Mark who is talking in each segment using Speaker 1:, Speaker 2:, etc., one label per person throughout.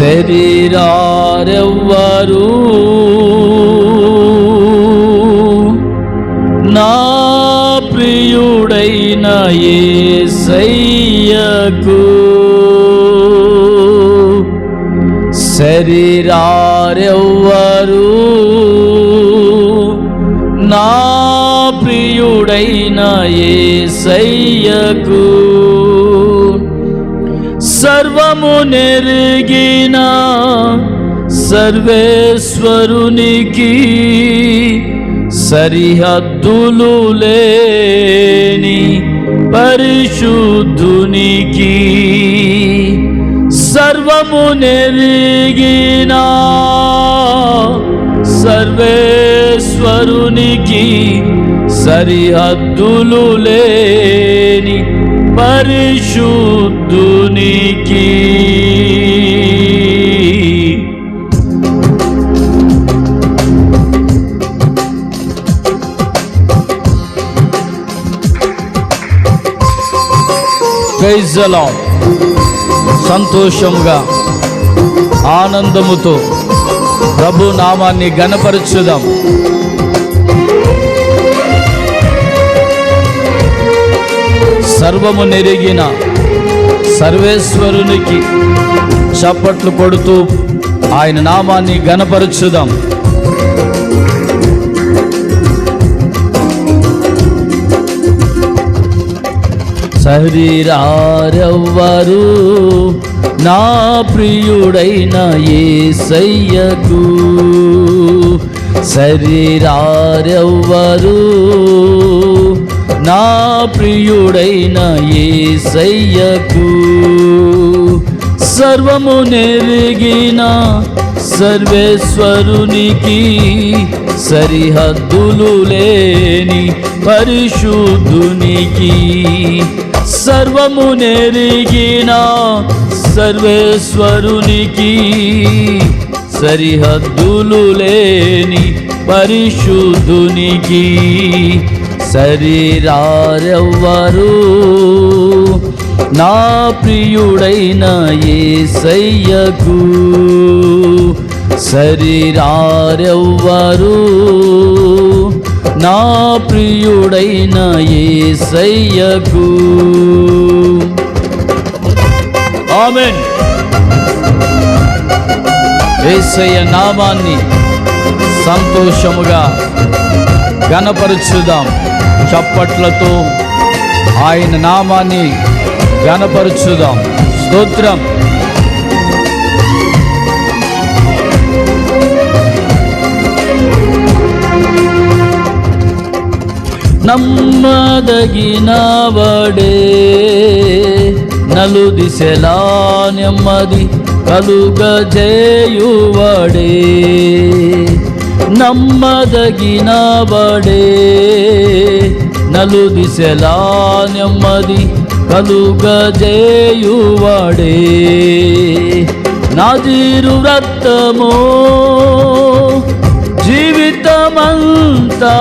Speaker 1: శరీరారెవ్వరు నా ప్రియుడైన యేసయ్యకు శరీరారెవ్వరు నా ప్రియుడైన యేసయ్యకు సర్వము నెరిగిన సర్వేశ్వరునికి సరిహద్దులు లేని పరిశుద్ధునికి సర్వము నెరిగిన సర్వేశ్వరునికి సరిహద్దులు లేని పరిశుద్ధునికి. ప్రైజలా సంతోషంగా ఆనందముతో ప్రభు నామాన్ని గణపరచుదాం సర్వము నెరిగిన సర్వేశ్వరునికి చప్పట్లు కొడుతూ ఆయన నామాన్ని గణపరుచుదాం శరీరారెవ్వరు నా ప్రియుడైన ఏసయ్యకు. శరీరారెవ్వరు నా ప్రియుడైన యేసయ్యకు సర్వము నెరిగిన సర్వేశ్వరునికి సరిహద్దులు లేని పరిశుద్ధునికి సర్వము నెరిగిన సర్వేశ్వరునికి సరిహద్దులు లేని పరిశుద్ధునికి శరీరారెవ్వరు నా ప్రియుడైన యేసయ్యకు శరీరారెవ్వరు నా ప్రియుడైన యేసయ్యకు ఆమెన్. ఏసయ్య నామాన్ని సంతోషముగా గణపరుచుదాం చప్పట్లతో ఆయన నామాన్ని గణపరుచుదాం స్తోత్రం. నమ్మదగిన వడే నలు దిశలా నెమ్మది కలుగజేయువడే. నమ్మదగిన వడే నలు దిశలా నెమ్మది కలుగజేయువాడే. నాజీరు వ్రతము జీవితమంతా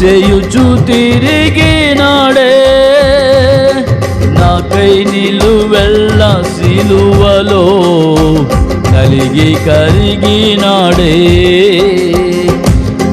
Speaker 1: చేయుచు తిరిగినాడే. నాకై నిలువెల్ల సిలువలో కలిగి కరిగినాడే.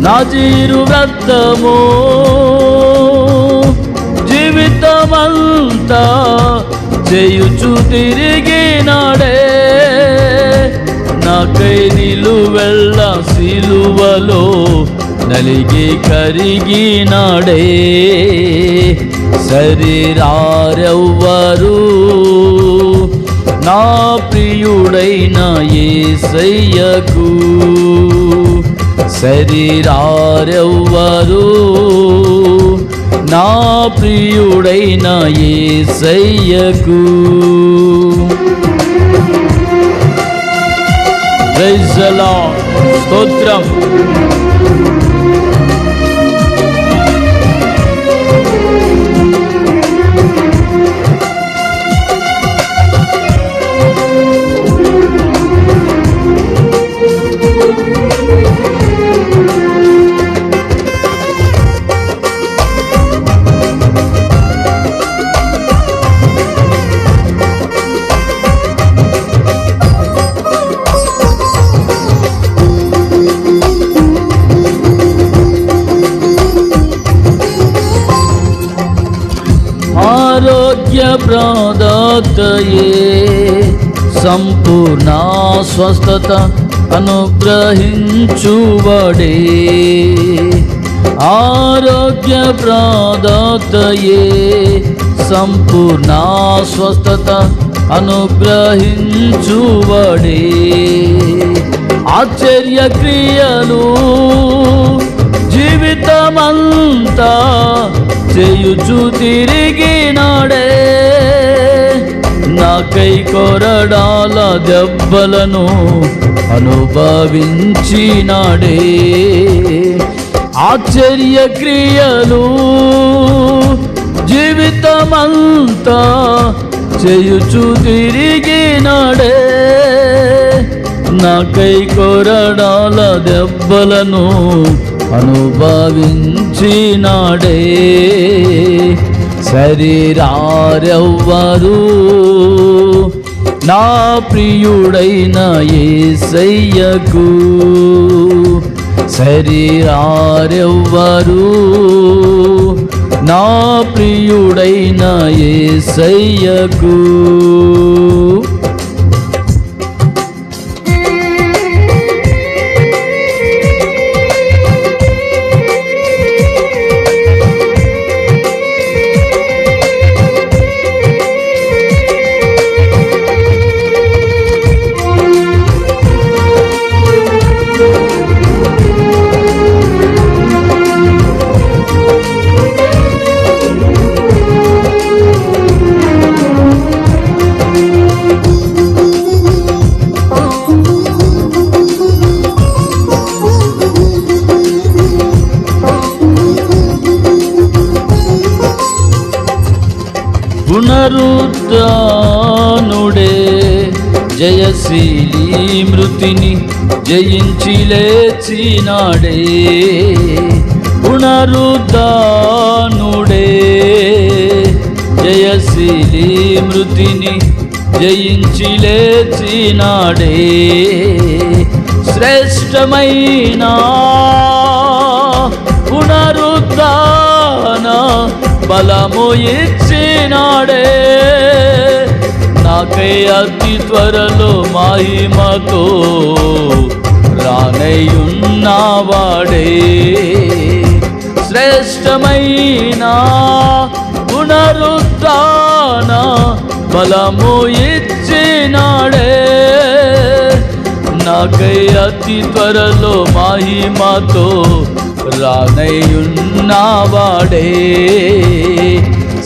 Speaker 1: నా నాజీరు వ్రతము జీవితమంతా చేయుచు తిరిగినాడే. నాకై నిలువెల్ల సిలువలో నలిగి కరిగినాడే. శరీరారెవ్వరు నా ప్రియుడైన ఏసయ్యకు శరీరారెవ్వరు నా ప్రియుడైన ఏసయ్యకు. స్తోత్రం. ప్రదాతయే సంపూర్ణ స్వస్థత అనుగ్రహించువడే ఆరోగ్య ప్రదాతయే సంపూర్ణ స్వస్థత అనుగ్రహించువడే ఆశ్చర్య క్రియలు జీవితమంతా చేయుచు తిరిగినాడే నాకై కొరడాల దెబ్బలను అనుభవించినాడే. ఆశ్చర్య క్రియలు జీవితమంతా చేయుచు తిరిగినాడే. నాకై కొరడాల దెబ్బలను అనుభవించినాడే. శరీరారెవ్వరు నా ప్రియుడైన ఏసయ్యకు శరీరారెవ్వరు నా ప్రియుడైన ఏసయ్యకు జయశీలి మృతిని జయించి లేచినాడే. పునరుద్ధానుడే. జయశీలి మృతిని జయించి లేచినాడే. శ్రేష్టమైన పునరుద్ధాన బలము ఇచ్చినాడే. నాకై అతి త్వరలో మాయిమతో రానయున్నవాడే శ్రేష్టమైన పునరుద్ధాన బలము ఇచ్చినాడే. నాకై అతి త్వరలో మహిమతో రానయున్నవాడే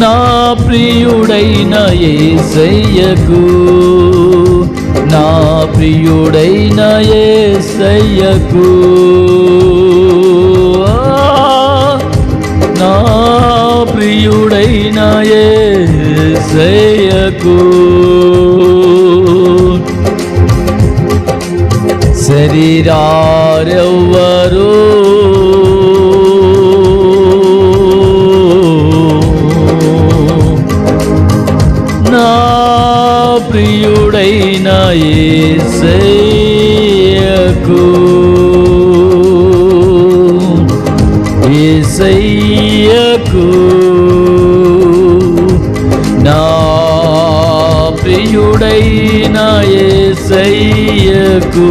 Speaker 1: నా ప్రియుడైన ఏసయ్యకు నా ప్రియుడైన ఏసయ్యకు. నా ప్రియుడైన ఏసయ్యకు. శరీరా ఏసయ్యకు ఏసయ్యకు నా ప్రియుడైన ఏసయ్యకు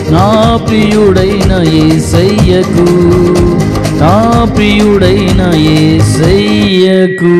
Speaker 1: నా ప్రియుడైన ఏసయ్యకు నా ప్రియుడైన ఏసయ్యకు.